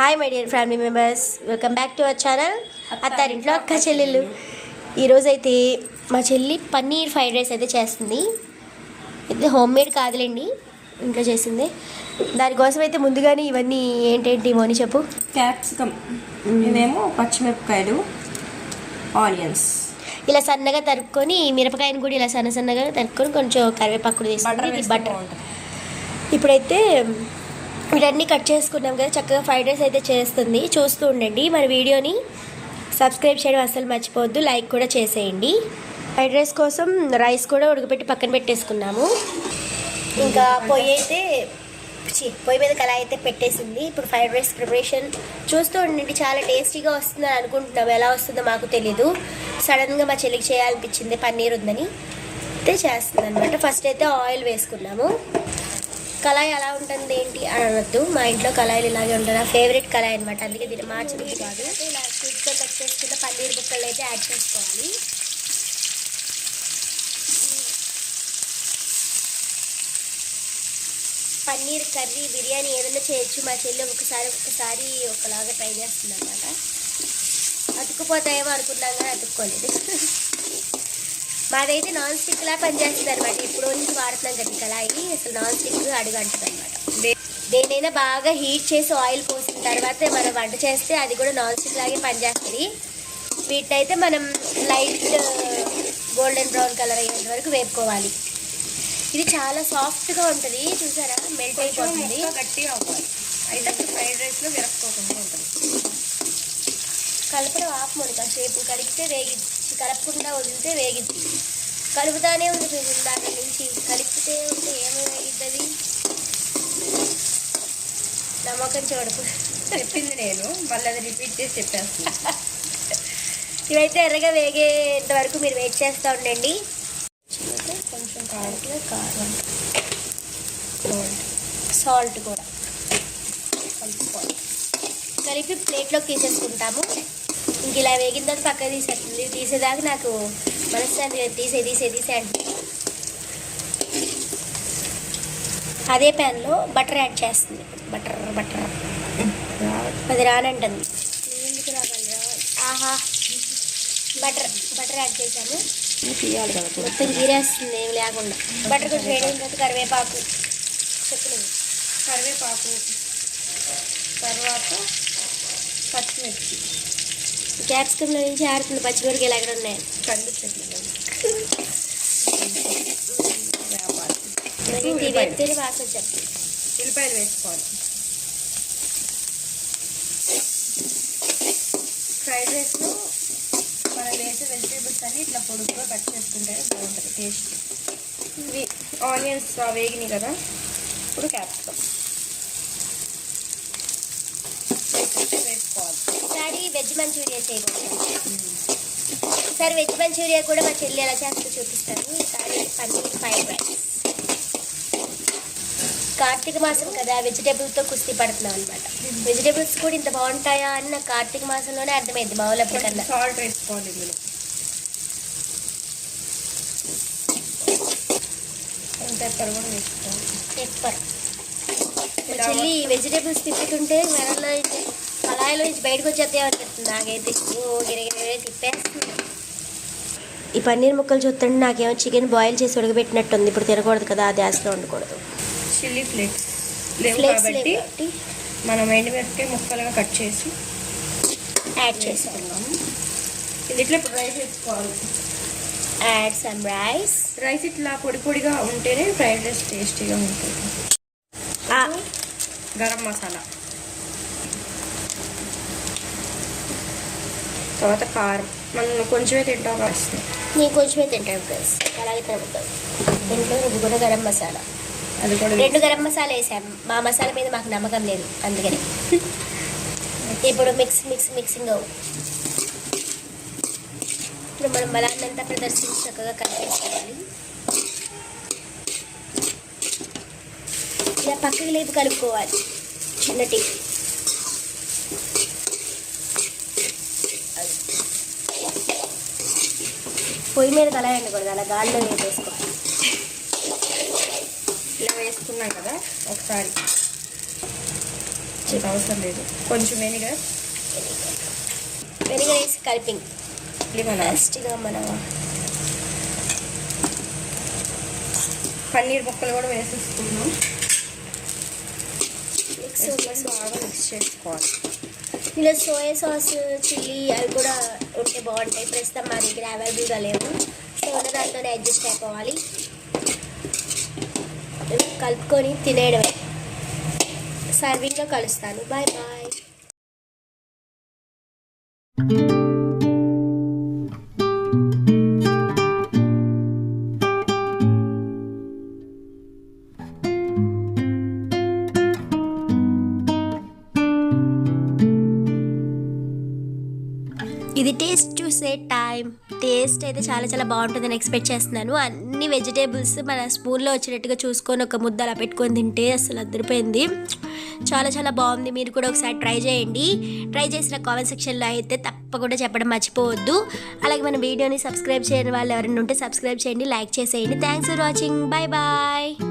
Hi my dear family members welcome back to our channel అత్తారింట్లో అక్క చెల్లెళ్ళు. ఈరోజైతే మా చెల్లి పన్నీర్ ఫ్రైడ్ రైస్ అయితే చేస్తుంది. ఇది హోమ్ మేడ్ కాదులేండి ఇంట్లో చేసింది. దానికోసం అయితే ముందుగానే ఇవన్నీ ఏంటేంటి మోని చెప్పు. క్యాప్సికమ్. ఇవేమో పచ్చిమిరపకాయలు ఆనియన్స్. ఇలా సన్నగా తరుక్కొని మిరపకాయని కూడా ఇలా సన్న సన్నగా తరుక్కొని కొంచెం కరివేపాకు కూడా బటర్ తీసుకొని బటర్ ఇప్పుడైతే వీటన్నీ కట్ చేసుకున్నాం కదా చక్కగా ఫ్రైడ్ రైస్ అయితే చేస్తుంది. చూస్తూ ఉండండి. మన వీడియోని సబ్స్క్రైబ్ చేయడం అసలు మర్చిపోవద్దు. లైక్ కూడా చేసేయండి. ఫ్రైడ్ రైస్ కోసం రైస్ కూడా ఉడకబెట్టి పక్కన పెట్టేసుకున్నాము. ఇంకా పొయ్యి అయితే పొయ్యి మీద కళాయి అయితే పెట్టేసింది. ఇప్పుడు ఫ్రైడ్ రైస్ ప్రిపరేషన్ చూస్తూ ఉండండి. చాలా టేస్టీగా వస్తుందని అనుకుంటున్నాం ఎలా వస్తుందో మాకు తెలీదు. సడన్గా మా చెల్లికి చేయాలనిపించింది. పన్నీర్ ఉందని. అయితే చేస్తుంది అనమాట ఫస్ట్ అయితే ఆయిల్ వేసుకున్నాము. కళాయి ఎలా ఉంటుంది ఏంటి అని అనొద్దు. మా ఇంట్లో కళాయిలు ఇలాగే ఉంటుంది నా ఫేవరెట్ కళాయి అనమాట అందుకే దీన్ని మార్చబుద్ధి కాదు. ఇలా స్వీట్తో కట్ చేసుకున్న పన్నీర్ బుక్కలు అయితే యాడ్ చేసుకోవాలి. పన్నీర్ కర్రీ బిర్యానీ ఏదైనా చేయొచ్చు. మా చెల్లి ఒకసారి ఒకసారి ఒకలాగా ట్రై చేస్తుంది అనమాట అతుక్కుపోతాయేమో అనుకున్నాం కానీ అతుక్కోలేదు. మాదైతే నాన్ స్టిక్ లా పనిచేస్తుంది అనమాట ఇప్పుడు నుంచి వాడుతున్నాం కదా కళాయి అసలు నాన్ స్టిక్ అడుగు అంటుంది అనమాట దేనైనా బాగా హీట్ చేసి ఆయిల్ పోసిన తర్వాత మనం వంట చేస్తే అది కూడా నాన్ స్టిక్ లాగే పనిచేస్తుంది. వీటిని అయితే మనం లైట్ గోల్డెన్ బ్రౌన్ కలర్ అయ్యేంత వరకు వేపుకోవాలి. ఇది చాలా సాఫ్ట్గా ఉంటుంది. చూసారా? మెల్ట్ అయిపోతుంది. గట్టిగా అవ్వాలి. అయితే ఫ్రైడ్ రైస్లో విరక్కోకుండా ఉంటుంది. కలపడం ఆపమని. కాసేపు కడిగితే వేగిద్ది. కలపకుండా వదిలితే వేగిద్ది. కలుపుతానే ఉంది చూసి దాని నుంచి. కలిపితే ఉంటే ఏమో వేగిద్ది నమ్మకం చూడకు చెప్పింది నేను. మళ్ళీ అది రిపీట్ చేసి చెప్పేస్తాను ఇవైతే ఎర్రగా వేగేంత వరకు మీరు వెయిట్ చేస్తూ ఉండండి. కొంచెం కారం కారం. సాల్ట్. కూడా. కలుపుకోవాలి కలిపి ప్లేట్లోకి తీసేసుకుంటాము. ఇంక ఇలా వేగిన తర్వాత పక్క తీసేస్తుంది తీసేదాకా నాకు మనశ్శాంతి. తీసే తీసే తీసే అంటే. అదే ప్యాన్లో బటర్ యాడ్ చేస్తుంది. బటర్ బటర్ అది రానంటుంది. ఎందుకు రావాలి? ఆహా. బటర్ బటర్ యాడ్ చేశాను. తీయాలి కదా కూడా. మొత్తం గీరేస్తుంది ఏం లేకుండా. బటర్ కొంచెం వేడైన తర్వాత కరివేపాకు. చెప్పలేదు కరివేపాకు తర్వాత పచ్చిమిర్చి. క్యాప్సికంలో నుంచి ఆడుతుంది పచ్చిమిరకాయలు ఎక్కడ ఉన్నాయి? కంది. వేస్తేనే వాసన ఉల్లిపాయలు వేసుకోవాలి. ఫ్రైడ్ రైస్లో మనం వేసే వెజిటేబుల్స్ అన్ని ఇట్లా పొడుగుగా కట్ చేసుకుంటే బాగుంటుంది టేస్ట్. ఇవి ఆనియన్స్ వేగినాయి కదా. ఇప్పుడు క్యాప్సికమ్ వేసుకోవాలి ఈసారి వెజ్ మంచూరియా చేయబోతుంది ఈసారి వెజ్ మంచూరియా కూడా మా చెల్లి ఎలా చేస్తుందో చూపిస్తాను. ఈసారి పన్నీర్ ఫ్రైడ్ రైస్. కార్తీక మాసం కదా వెజిటేబుల్తో కుస్తీ పడుతున్నాం అనమాట వెజిటేబుల్స్ కూడా ఇంత బాగుంటాయా అని నాకు కార్తీక మాసంలోనే అర్థమైంది మా వాళ్ళప్పుడు కన్నా. సాల్ట్ వేసుకోవాలి పెప్పర్ కూడా వేసుకోవాలి. పెప్పర్ చెల్లి వెజిటేబుల్స్ తిప్పుతుంటే మెడలో కళాయిలో నుంచి బయటకు వచ్చేస్తే అనిపిస్తుంది నాకైతే. ఓ గిరగిర తిప్పేస్తుంది. ఈ పన్నీర్ ముక్కలు చూస్తుంటే నాకేమో చికెన్ బాయిల్ చేసి ఉడకబెట్టినట్టుంది. ఇప్పుడు తినకూడదు కదా ఆ గ్యాస్లో ఉండకూడదు చిల్లీ ఫ్లేక్స్. లేవు ఫ్లేక్స్ కాబట్టి మనం ఎండుమిరపకాయ ముక్కలుగా కట్ చేసి యాడ్ చేసాం వేసుకున్నాము ఇది ఇట్లా రైస్ వేసుకోవాలి యాడ్ సమ్ రైస్. రైస్ ఇట్లా పొడి పొడిగా ఉంటేనే ఫ్రైడ్ రైస్ టేస్టీగా ఉంటుంది. గరం మసాలా. తర్వాత కారం. మనం కొంచెమే తింటాం వస్తుంది నేను కొంచెమే తింటాను ఫ్రెండ్స్ అలాగే తినబుద్దాం. ఇంట్లో ఇది కూడా గరం మసాలా. అది కూడా రెండు గరం మసాలా వేసాం. మా మసాలా మీద మాకు నమ్మకం లేదు. అందుకని. ఇప్పుడు మిక్స్ మిక్స్ మిక్సింగ్ అవు ఇప్పుడు మనం బలాన్నంతా ప్రదర్శించి చక్కగా కలిపేసుకోవాలి ఇలా పక్కకి లేపి కలుపుకోవాలి. చిన్న టీ పొయ్యి మీద కలయండకూడదు అలా గాల్లో వేసేసుకోవాలి ఇలా వేసుకున్నాం కదా ఒకసారి. అవసరం లేదు. కొంచెం వెనిగర్. వెనిగర్ వేసి కలిపింగ్. లిమన్? లాస్ట్గా మనం పన్నీర్ ముక్కలు కూడా వేసేసుకున్నాం మిక్స్ బాగా మిక్స్ చేసుకోవాలి. ఇలా సోయా సాస్ చిల్లీ అవి కూడా ఉంటే బాగుంటాయి. ప్రస్తుతం మా దగ్గర అవైలబుల్గా లేవు. సో ఉన్న దాంతోనే అడ్జస్ట్ అయిపోవాలి. కలుపుకొని తినేయడమే. సర్వింగ్లో కలుస్తాను. బాయ్ బాయ్ ఇది టేస్ట్ చూసే టైం టేస్ట్ అయితే చాలా చాలా బాగుంటుందని ఎక్స్పెక్ట్ చేస్తున్నాను. అన్ని వెజిటేబుల్స్ మన స్పూన్లో వచ్చినట్టుగా చూసుకొని ఒక ముద్ద అలా పెట్టుకొని తింటే అసలు అదిరిపోయింది చాలా చాలా బాగుంది. మీరు కూడా ఒకసారి ట్రై చేయండి. ట్రై చేసిన కామెంట్ సెక్షన్లో అయితే తప్పకుండా చెప్పడం మర్చిపోవద్దు. అలాగే మన వీడియోని సబ్స్క్రైబ్ చేయని వాళ్ళు ఎవరైనా ఉంటే సబ్స్క్రైబ్ చేయండి లైక్ చేసేయండి. Thanks for watching bye bye